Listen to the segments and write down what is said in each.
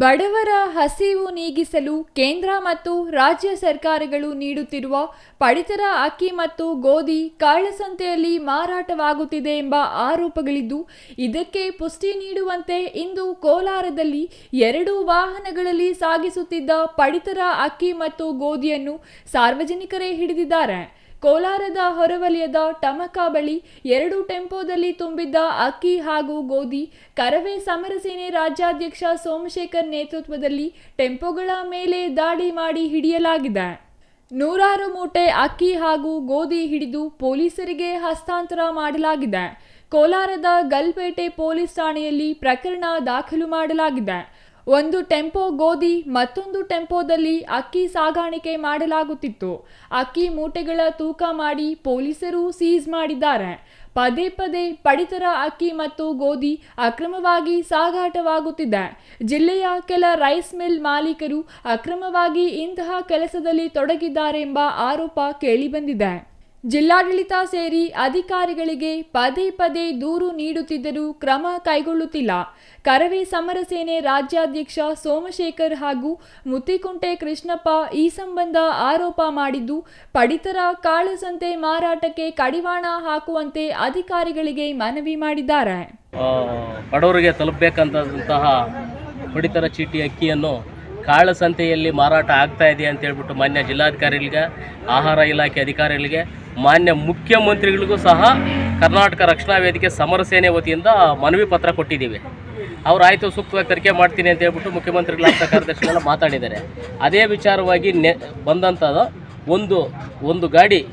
ಬಡವರ ಹಸಿವು ನೀಗಿಸಲು ಕೇಂದ್ರ ಮತ್ತು ರಾಜ್ಯ ಸರ್ಕಾರಗಳು ನೀಡುತ್ತಿರುವ ಪಡಿತರ ಅಕ್ಕಿ ಮತ್ತು ಗೋಧಿ ಕಾಳಸಂತೆಯಲ್ಲಿ ಮಾರಾಟವಾಗುತ್ತಿದೆ ಎಂಬ ಆರೋಪಗಳಿದ್ದು, ಇದಕ್ಕೆ ಪುಷ್ಟಿ ನೀಡುವಂತೆ ಇಂದು ಕೋಲಾರದಲ್ಲಿ ಎರಡು ವಾಹನಗಳಲ್ಲಿ ಸಾಗಿಸುತ್ತಿದ್ದ ಪಡಿತರ ಅಕ್ಕಿ ಮತ್ತು ಗೋಧಿಯನ್ನು ಸಾರ್ವಜನಿಕರೇ ಹಿಡಿದಿದ್ದಾರೆ. ಕೋಲಾರದ ಹೊರವಲಯದ ಟಮಕಾ ಬಳಿ ಎರಡು ಟೆಂಪೋದಲ್ಲಿ ತುಂಬಿದ್ದ ಅಕ್ಕಿ ಹಾಗೂ ಗೋಧಿ, ಕರವೇ ಸಮರಸೇನೆ ರಾಜ್ಯಾಧ್ಯಕ್ಷ ಸೋಮಶೇಖರ್ ನೇತೃತ್ವದಲ್ಲಿ ಟೆಂಪೋಗಳ ಮೇಲೆ ದಾಳಿ ಮಾಡಿ ಹಿಡಿಯಲಾಗಿದೆ. ನೂರಾರು ಮೂಟೆ ಅಕ್ಕಿ ಹಾಗೂ ಗೋಧಿ ಹಿಡಿದು ಪೊಲೀಸರಿಗೆ ಹಸ್ತಾಂತರ ಮಾಡಲಾಗಿದೆ. ಕೋಲಾರದ ಗಲ್ಪೇಟೆ ಪೊಲೀಸ್ ಠಾಣೆಯಲ್ಲಿ ಪ್ರಕರಣ ದಾಖಲು ಮಾಡಲಾಗಿದೆ. ಒಂದು ಟೆಂಪೋ ಗೋಧಿ, ಮತ್ತೊಂದು ಟೆಂಪೋದಲ್ಲಿ ಅಕ್ಕಿ ಸಾಗಾಣಿಕೆ ಮಾಡಲಾಗುತ್ತಿತ್ತು. ಅಕ್ಕಿ ಮೂಟೆಗಳ ತೂಕ ಮಾಡಿ ಪೊಲೀಸರು ಸೀಸ್ ಮಾಡಿದ್ದಾರೆ. ಪದೇ ಪದೇ ಪಡಿತರ ಅಕ್ಕಿ ಮತ್ತು ಗೋಧಿ ಅಕ್ರಮವಾಗಿ ಸಾಗಾಟವಾಗುತ್ತಿದೆ. ಜಿಲ್ಲೆಯ ಕೆಲ ರೈಸ್ ಮಿಲ್ ಮಾಲೀಕರು ಅಕ್ರಮವಾಗಿ ಇಂತಹ ಕೆಲಸದಲ್ಲಿ ತೊಡಗಿದ್ದಾರೆ ಎಂಬ ಆರೋಪ ಕೇಳಿಬಂದಿದೆ. ಜಿಲ್ಲಾಡಳಿತ ಸೇರಿ ಅಧಿಕಾರಿಗಳಿಗೆ ಪದೇ ಪದೇ ದೂರು ನೀಡುತ್ತಿದ್ದರೂ ಕ್ರಮ ಕೈಗೊಳ್ಳುತ್ತಿಲ್ಲ. ಕರವೇ ಸಮರಸೇನೆ ರಾಜ್ಯಾಧ್ಯಕ್ಷ ಸೋಮಶೇಖರ್ ಹಾಗೂ ಮುತ್ತಿಕುಂಟೆ ಕೃಷ್ಣಪ್ಪ ಈ ಸಂಬಂಧ ಆರೋಪ ಮಾಡಿದ್ದು, ಪಡಿತರ ಕಾಳಸಂತೆ ಮಾರಾಟಕ್ಕೆ ಕಡಿವಾಣ ಹಾಕುವಂತೆ ಅಧಿಕಾರಿಗಳಿಗೆ ಮನವಿ ಮಾಡಿದ್ದಾರೆ. ಬಡವರಿಗೆ ತಲುಪಬೇಕಂತಹ ಪಡಿತರ ಚೀಟಿ ಅಕ್ಕಿಯನ್ನು ಕಾಳಸಂತೆಯಲ್ಲಿ ಮಾರಾಟ ಆಗ್ತಾ ಇದೆ ಅಂತ ಹೇಳ್ಬಿಟ್ಟು ಮಾನ್ಯ ಜಿಲ್ಲಾಧಿಕಾರಿಗಳಿಗೆ, ಆಹಾರ ಇಲಾಖೆ ಅಧಿಕಾರಿಗಳಿಗೆ ಮಾನ್ಯ ಮುಖ್ಯಮಂತ್ರಿಗಳಿಗೂ ಸಹ ಕರ್ನಾಟಕ ರಕ್ಷಣಾ ವೇದಿಕೆ ಸಮರ ಸೇನೆ ವತಿಯಿಂದ ಮನವಿ ಪತ್ರ ಕೊಟ್ಟಿದ್ದೀವಿ. ಅವರು ಆಯಿತು, ಸೂಕ್ತವಾಗಿ ತನಿಖೆ ಮಾಡ್ತೀನಿ ಅಂತ ಹೇಳ್ಬಿಟ್ಟು ಮುಖ್ಯಮಂತ್ರಿಗಳ ಕಾರ್ಯದರ್ಶಿಗಳೆಲ್ಲ ಮಾತಾಡಿದ್ದಾರೆ. ಅದೇ ವಿಚಾರವಾಗಿ ನೆ ಬಂದಂಥದ್ದು ಒಂದು ಒಂದು ಗಾಡಿ,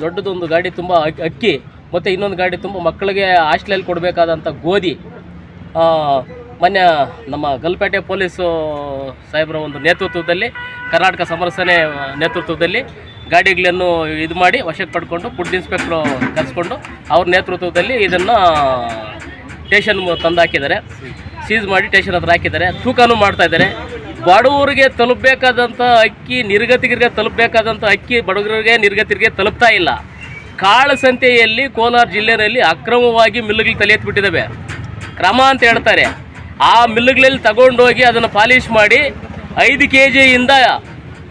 ದೊಡ್ಡದೊಂದು ಗಾಡಿ ತುಂಬ ಅಕ್- ಅಕ್ಕಿ ಮತ್ತು ಇನ್ನೊಂದು ಗಾಡಿ ತುಂಬ ಮಕ್ಕಳಿಗೆ ಹಾಸ್ಟೆಲಲ್ಲಿ ಕೊಡಬೇಕಾದಂಥ ಗೋಧಿ ಮೊನ್ನೆ ನಮ್ಮ ಗಲ್ಪೇಟೆ ಪೊಲೀಸು ಸಾಹೇಬರ ಒಂದು ನೇತೃತ್ವದಲ್ಲಿ, ಕರ್ನಾಟಕ ಸಮರಸೇನೆ ನೇತೃತ್ವದಲ್ಲಿ ಗಾಡಿಗಳನ್ನು ಇದು ಮಾಡಿ ವಶಕ್ಕೆ ಪಡ್ಕೊಂಡು ಫುಡ್ ಇನ್ಸ್ಪೆಕ್ಟ್ರು ಕರೆಸ್ಕೊಂಡು ಅವ್ರ ನೇತೃತ್ವದಲ್ಲಿ ಇದನ್ನು ಸ್ಟೇಷನ್ ತಂದು ಹಾಕಿದ್ದಾರೆ. ಸೀಸ್ ಮಾಡಿ ಸ್ಟೇಷನ್ ಹತ್ರ ಹಾಕಿದ್ದಾರೆ. ತೂಕನೂ ಮಾಡ್ತಾ ಇದ್ದಾರೆ. ಬಡವರಿಗೆ ತಲುಪಬೇಕಾದಂಥ ಅಕ್ಕಿ, ನಿರ್ಗತಿಗರಿಗೆ ತಲುಪಬೇಕಾದಂಥ ಅಕ್ಕಿ ಬಡವರಿಗೆ ನಿರ್ಗತಿಗರಿಗೆ ತಲುಪ್ತಾ ಇಲ್ಲ. ಕಾಳಸಂತೆಯಲ್ಲಿ ಕೋಲಾರ ಜಿಲ್ಲೆಯಲ್ಲಿ ಅಕ್ರಮವಾಗಿ ಮಿಲ್ಲುಗಳು ತಲೆ ಎತ್ಬಿಟ್ಟಿದ್ದಾವೆ ಕ್ರಮ ಅಂತ ಹೇಳ್ತಾರೆ. ಆ ಮಿಲ್ಲುಗಳಲ್ಲಿ ತಗೊಂಡೋಗಿ ಅದನ್ನು ಪಾಲಿಷ್ ಮಾಡಿ ಐದು ಕೆ ಜಿಯಿಂದ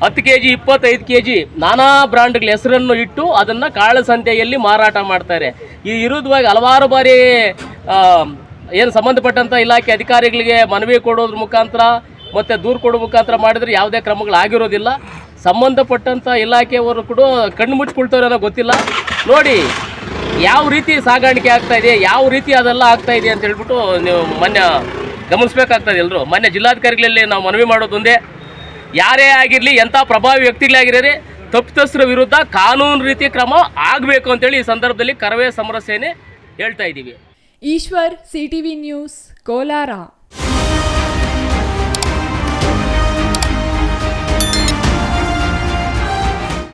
ಹತ್ತು ಕೆ ಜಿ ಇಪ್ಪತ್ತೈದು ಕೆ ಜಿ ನಾನಾ ಬ್ರ್ಯಾಂಡ್ಗಳ ಹೆಸರನ್ನು ಇಟ್ಟು ಅದನ್ನು ಕಾಳಸಂತೆಯಲ್ಲಿ ಮಾರಾಟ ಮಾಡ್ತಾರೆ. ಈ ವಿರುದ್ಧವಾಗಿ ಹಲವಾರು ಬಾರಿ ಏನು ಸಂಬಂಧಪಟ್ಟಂಥ ಇಲಾಖೆ ಅಧಿಕಾರಿಗಳಿಗೆ ಮನವಿ ಕೊಡೋದ್ರ ಮುಖಾಂತರ ಮತ್ತು ದೂರು ಕೊಡೋ ಮುಖಾಂತರ ಮಾಡಿದರೆ ಯಾವುದೇ ಕ್ರಮಗಳಾಗಿರೋದಿಲ್ಲ. ಸಂಬಂಧಪಟ್ಟಂಥ ಇಲಾಖೆಯವರು ಕೂಡ ಕಣ್ಣು ಮುಚ್ಕೊಳ್ತಾರೆ ಅನ್ನೋ ಗೊತ್ತಿಲ್ಲ. ನೋಡಿ, ಯಾವ ರೀತಿ ಸಾಗಾಣಿಕೆ ಆಗ್ತಾ ಯಾವ ರೀತಿ ಅದೆಲ್ಲ ಆಗ್ತಾ ಅಂತ ಹೇಳ್ಬಿಟ್ಟು ನೀವು ಮೊನ್ನೆ ಗಮನಿಸ್ಬೇಕಾಗ್ತದೆ ಎಲ್ಲರೂ ಮೊನ್ನೆ ಜಿಲ್ಲಾಧಿಕಾರಿಗಳಲ್ಲಿ ನಾವು ಮನವಿ ಮಾಡೋದೊಂದೇ ಯಾರೇ ಆಗಿರಲಿ, ಎಂಥ ಪ್ರಭಾವಿ ವ್ಯಕ್ತಿಗಳಾಗಿರಲಿ ತಪ್ಪಿತಸ್ಥರ ವಿರುದ್ಧ ಕಾನೂನು ರೀತಿ ಕ್ರಮ ಆಗಬೇಕು ಅಂತೇಳಿ ಈ ಸಂದರ್ಭದಲ್ಲಿ ಕರವೇ ಸಮರಸೇನೆ ಹೇಳ್ತಾ ಇದ್ದೀವಿ. Eshwar CTV news, Kolar.